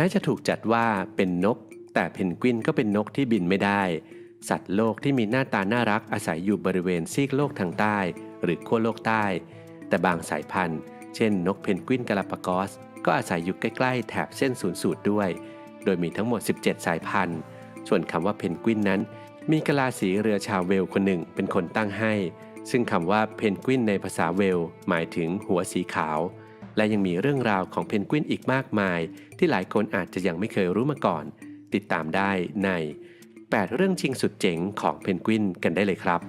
ม้จะถูกจัดว่าเป็นนก แต่เพนกวินก็เป็นนกที่บินไม่ได้ สัตว์โลกที่มีหน้าตาน่ารักอาศัยอยู่บริเวณซีกโลกทางใต้ หรือขั้วโลกใต้ แต่บางสายพันธุ์ เช่น นกเพนกวินกาลาปากอส ก็อาศัยอยู่ใกล้ๆ แถบเส้นศูนย์สูตรด้วย โดยมีทั้งหมด 17 สายพันธุ์ ส่วนคำว่าเพนกวินนั้น มีกะลาสีเรือชาวเวลคนหนึ่งเป็นคนตั้งให้ ซึ่งคำว่าเพนกวินในภาษาเวล หมายถึงหัวสีขาว และยังมีเรื่องราวของเพนกวินอีกมากมาย ที่หลายคนอาจจะยังไม่เคยรู้มาก่อน ติดตามได้ใน 8 เรื่องจริงสุดเจ๋งของเพนกวินกันได้เลยครับ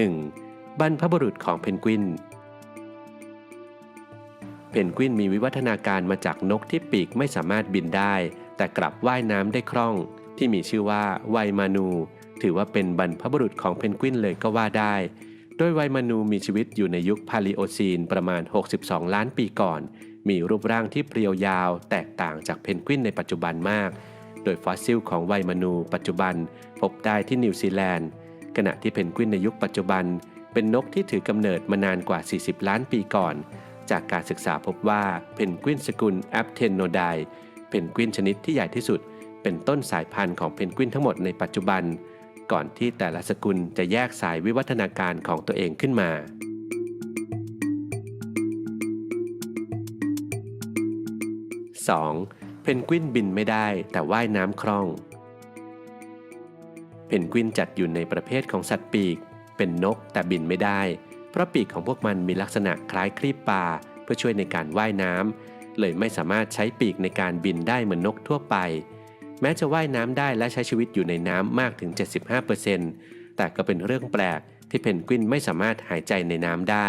1. บรรพบุรุษของเพนกวินเพนกวินมีวิวัฒนาการมาจากนกที่ปีกไม่สามารถบินได้ แต่กลับว่ายน้ำได้คล่อง ที่มีชื่อว่าไวมานู ถือว่าเป็นบรรพบุรุษของเพนกวินเลยก็ว่าได้ โดยไวมานูมีชีวิตอยู่ในยุคพาลิโอซีนประมาณ 62 ล้านปีก่อน มีรูปร่างที่เปรียวยาว แตกต่างจากเพนกวินในปัจจุบันมาก โดยฟอสซิลของไวมานูปัจจุบันพบได้ที่นิวซีแลนด์ ขณะที่เพนกวินในยุคปัจจุบัน เป็นนกที่ถือกำเนิดมานานกว่า 40 ล้านปีก่อน จากการศึกษาพบว่าเพนกวินสกุลแอปเทนโนไดเพนกวินชนิดที่ใหญ่ที่สุดเป็นต้นสายพันธุ์ของเพนกวินทั้งหมดในปัจจุบัน ก่อนที่แต่ละสกุลจะแยกสายวิวัฒนาการของตัวเองขึ้นมา 2. เพนกวินบินไม่ได้แต่ว่ายน้ำคล่อง เพนกวินจัดอยู่ในประเภทของสัตว์ปีก เป็นนกแต่บินไม่ได้ เพราะปีกของพวกมันมีลักษณะคล้ายคลีบปลาเพื่อช่วยในการว่ายน้ำเลยไม่สามารถใช้ปีกในการบินได้เหมือนนกทั่วไป แม้จะว่ายน้ำได้และใช้ชีวิตอยู่ในน้ำมากถึง 75%แต่ก็เป็นเรื่องแปลกที่เพนกวินไม่สามารถหายใจในน้ำได้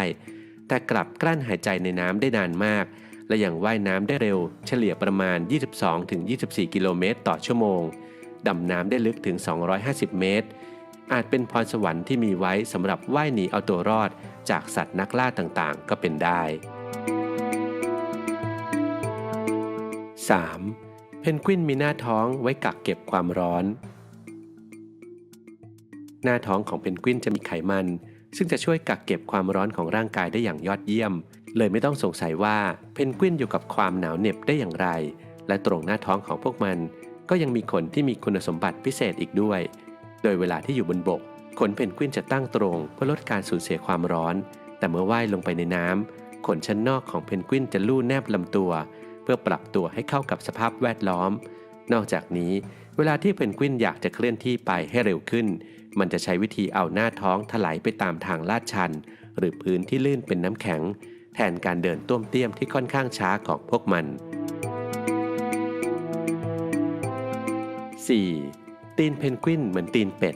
แต่กลับกลั้นหายใจในน้ำได้นานมาก และยังว่ายน้ำได้เร็ว เฉลี่ยประมาณ 22-24 กิโลเมตรต่อชั่วโมง ดำน้ำได้ลึกถึง 250 เมตร อาจเป็นพรสวรรค์ที่มีไว้สำหรับว่ายหนีเอาตัวรอด จากสัตว์นักล่าต่างๆ ก็เป็นได้ 3. เพนกวินมีหน้าท้องไว้กักเก็บความร้อน หน้าท้องของเพนกวินจะมีไขมัน ซึ่งจะช่วยกักเก็บความร้อนของร่างกายได้อย่างยอดเยี่ยม เลยไม่ต้องสงสัยว่าเพนกวินอยู่กับความหนาวเหน็บได้อย่างไร และตรงหน้าท้องของพวกมัน ก็ยังมีขนที่มีคุณสมบัติพิเศษอีกด้วย โดยเวลาที่อยู่บนบกขนเพนกวินจะตั้งตรงเพื่อลดการสูญเสียความร้อน แต่เมื่อว่ายลงไปในน้ำขนชั้นนอกของเพนกวินจะลู่แนบลำตัว เพื่อปรับตัวให้เข้ากับสภาพแวดล้อม นอกจากนี้ เวลาที่เพนกวินอยากจะเคลื่อนที่ไปให้เร็วขึ้น มันจะใช้วิธีเอาหน้าท้องถลายไปตามทางลาดชัน หรือพื้นที่ลื่นเป็นน้ำแข็ง แทนการเดินต้วมเตี้ยมที่ค่อนข้างช้าของพวกมัน 4. ตีนเพนกวินเหมือนตีนเป็ด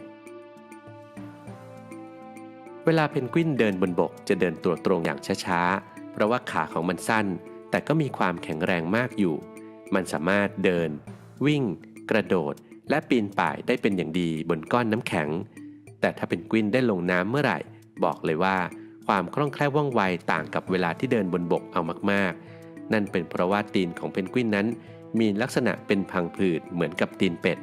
เวลาเพนกวินเดินบนบกจะเดินตัวตรงอย่างช้าๆ เพราะว่าขาของมันสั้น แต่ก็มีความแข็งแรงมากอยู่ มันสามารถเดิน วิ่ง กระโดด และปีนป่ายได้เป็นอย่างดีบนก้อนน้ำแข็ง แต่ถ้าเพนกวินได้ลงน้ำเมื่อไหร่ บอกเลยว่า ความคล่องแคล่วว่องไวต่างกับเวลาที่เดินบนบกเอามากๆ นั่นเป็นเพราะว่าตีนของเพนกวินนั้น มีลักษณะเป็นพังผืดเหมือนกับตีนเป็ด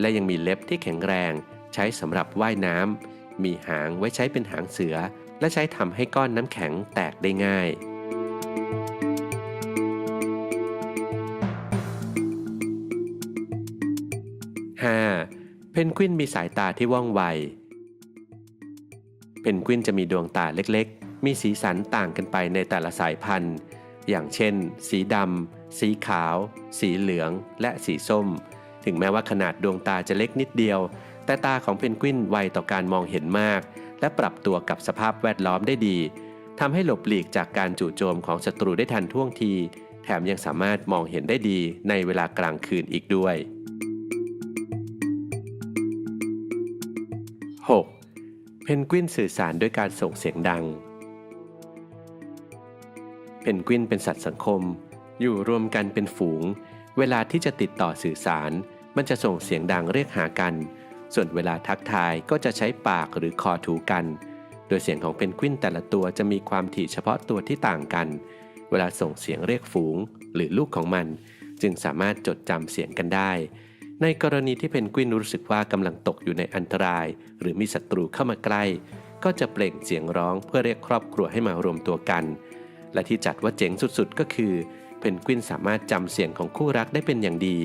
และยังมีเล็บที่แข็งแรง ใช้สำหรับว่ายน้ำมีหางไว้ใช้เป็นหางเสือ และใช้ทำให้ก้อนน้ำแข็งแตกได้ง่าย นกวินมีสายตาที่ว่องไว เพนกวินจะมีดวงตาเล็กๆ มีสีสันต่างกันไปในแต่ละสายพันธุ์ อย่างเช่น สีดำ สีขาว สีเหลือง และสีส้ม ถึงแม้ว่าขนาดดวงตาจะเล็กนิดเดียว แต่ตาของเพนกวินไวต่อการมองเห็นมาก และปรับตัวกับสภาพแวดล้อมได้ดีทำให้หลบหลีกจากการจู่โจมของศัตรูได้ทันท่วงที แถมยังสามารถมองเห็นได้ดีในเวลากลางคืนอีกด้วย นกวินสื่อสารด้วยการส่งเสียงดัง เพนกวินเป็นสัตว์สังคม อยู่รวมกันเป็นฝูง เวลาที่จะติดต่อสื่อสาร มันจะส่งเสียงดังเรียกหากัน ส่วนเวลาทักทายก็จะใช้ปากหรือคอถูกัน โดยเสียงของเพนกวินแต่ละตัวจะมีความถี่เฉพาะตัวที่ต่างกัน เวลาส่งเสียงเรียกฝูง หรือลูกของมัน จึงสามารถจดจำเสียงกันได้ ในกรณีที่เพนกวินรู้สึกว่ากำลังตกอยู่ในอันตราย หรือมีศัตรูเข้ามาใกล้ ก็จะเปล่งเสียงร้องเพื่อเรียกครอบครัวให้มารวมตัวกัน และที่จัดว่าเจ๋งสุดๆ ก็คือเพนกวินสามารถจำเสียงของคู่รักได้เป็นอย่างดี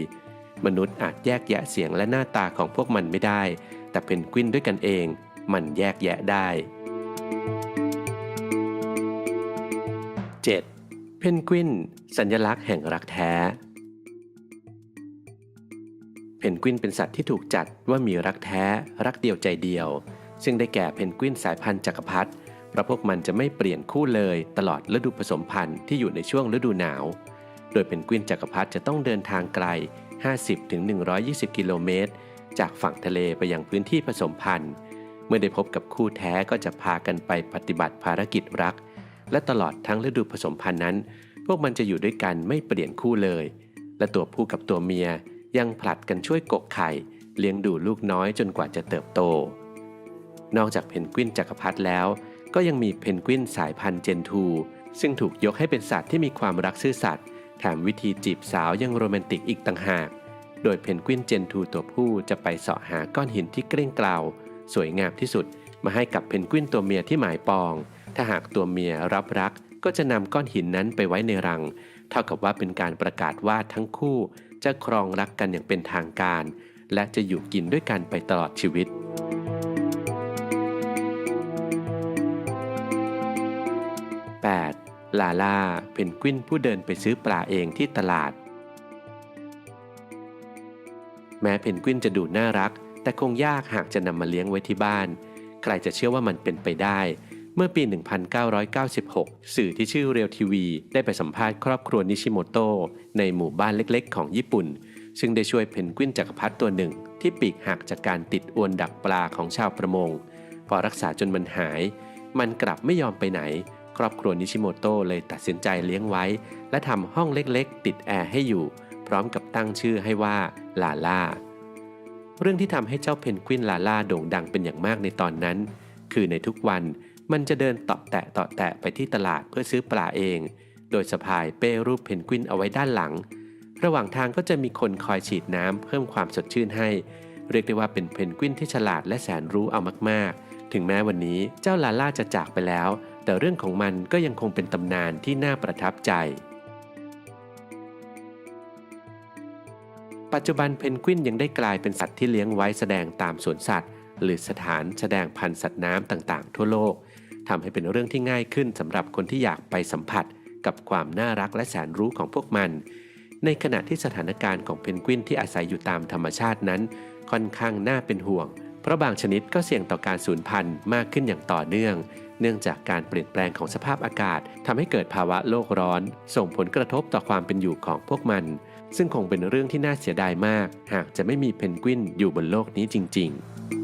มนุษย์อาจแยกแยะเสียงและหน้าตาของพวกมันไม่ได้ แต่เพนกวินด้วยกันเอง มันแยกแยะได้ 7. เพนกวิน สัญลักษณ์แห่งรักแท้ นกวินเป็นสัตว์ที่ถูกจัดว่ามีรักแท้ รักเดียวใจเดียว ซึ่งได้แก่เพนกวินสายพันธุ์จักรพรรดิเพราะพวกมันจะไม่เปลี่ยนคู่เลยตลอดฤดูผสมพันธุ์ที่อยู่ในช่วงฤดูหนาว โดยเพนกวินจักรพรรดิจะต้องเดินทางไกล 50-120 กิโลเมตร จากฝั่งทะเลไปยังพื้นที่ผสมพันธุ์ เมื่อได้พบกับคู่แท้ก็จะพากันไปปฏิบัติภารกิจรัก และตลอดทั้งฤดูผสมพันธุ์นั้น พวกมันจะอยู่ด้วยกันไม่เปลี่ยนคู่เลย และตัวผู้กับตัวเมีย ยังผลัดกันช่วยกกไข่ เลี้ยงดูลูกน้อยจนกว่าจะเติบโต นอกจากเพนกวินจักรพรรดิแล้ว ก็ยังมีเพนกวินสายพันธุ์เจนทู ซึ่งถูกยกให้เป็นสัตว์ที่มีความรักซื่อสัตย์แถมวิธีจีบสาวยังโรแมนติกอีกต่างหาก โดยเพนกวินเจนทูตัวผู้จะไปเสาะหาก้อนหินที่เกลี้ยงกล่าสวยงามที่สุดมาให้กับเพนกวินตัวเมียที่หมายปอง ถ้าหากตัวเมียรับรักก็จะนำก้อนหินนั้นไปไว้ในรัง เท่ากับว่าเป็นการประกาศว่าทั้งคู่ จะครองรักกันอย่างเป็นทางการ และจะอยู่กินด้วยกันไปตลอดชีวิต 8. ลาล่าเพนกวินผู้เดินไปซื้อปลาเองที่ตลาด แม้เพนกวินจะดูน่ารัก แต่คงยากหากจะนำมาเลี้ยงไว้ที่บ้าน ใครจะเชื่อว่ามันเป็นไปได้ เมื่อปี 1996 สื่อที่ชื่อเรียวทีวีได้ไปสัมภาษณ์ครอบครัวนิชิโมโตะในหมู่บ้านเล็กๆ ของญี่ปุ่น ซึ่งได้ช่วยเพนกวินจักรพรรดิตัวหนึ่ง ที่ปีกหักจากการติดอวนดักปลาของชาวประมง พอรักษาจนมันหาย มันกลับไม่ยอมไปไหน ครอบครัวนิชิโมโตะเลยตัดสินใจเลี้ยงไว้ และทำห้องเล็กๆ ติดแอร์ให้อยู่ พร้อมกับตั้งชื่อให้ว่าลาล่าเรื่องที่ทำให้เจ้าเพนกวินลาล่าโด่งดังเป็นอย่างมากในตอนนั้น คือในทุกวัน มันจะเดินตาะแตะตาะแตะไปที่ตลาดเพื่อซื้อปลาเอง โดยสะพายเป้รูปเพนกวินเอาไว้ด้านหลัง ระหว่างทางก็จะมีคนคอยฉีดน้ำเพิ่มความสดชื่นให้ เรียกได้ว่าเป็นเพนกวินที่ฉลาดและแสนรู้เอามากๆ ถึงแม้วันนี้เจ้าลาล่าจะจากไปแล้ว แต่เรื่องของมันก็ยังคงเป็นตำนานที่น่าประทับใจ ปัจจุบันเพนกวินยังได้กลายเป็นสัตว์ที่เลี้ยงไว้แสดงตามสวนสัตว์ หรือสถานแสดงพันธุ์สัตว์น้ำต่างๆ ทั่วโลกทำให้เป็นเรื่องที่ง่ายขึ้นสำหรับคนที่อยากไปสัมผัสกับความน่ารักและแสนรู้ของพวกมัน ในขณะที่สถานการณ์ของเพนกวินที่อาศัยอยู่ตามธรรมชาตินั้น ค่อนข้างน่าเป็นห่วง เพราะบางชนิดก็เสี่ยงต่อการสูญพันธุ์มากขึ้นอย่างต่อเนื่อง เนื่องจากการเปลี่ยนแปลงของสภาพอากาศทำให้เกิดภาวะโลกร้อน ส่งผลกระทบต่อความเป็นอยู่ของพวกมัน ซึ่งคงเป็นเรื่องที่น่าเสียดายมาก หากจะไม่มีเพนกวินอยู่บนโลกนี้จริง ๆ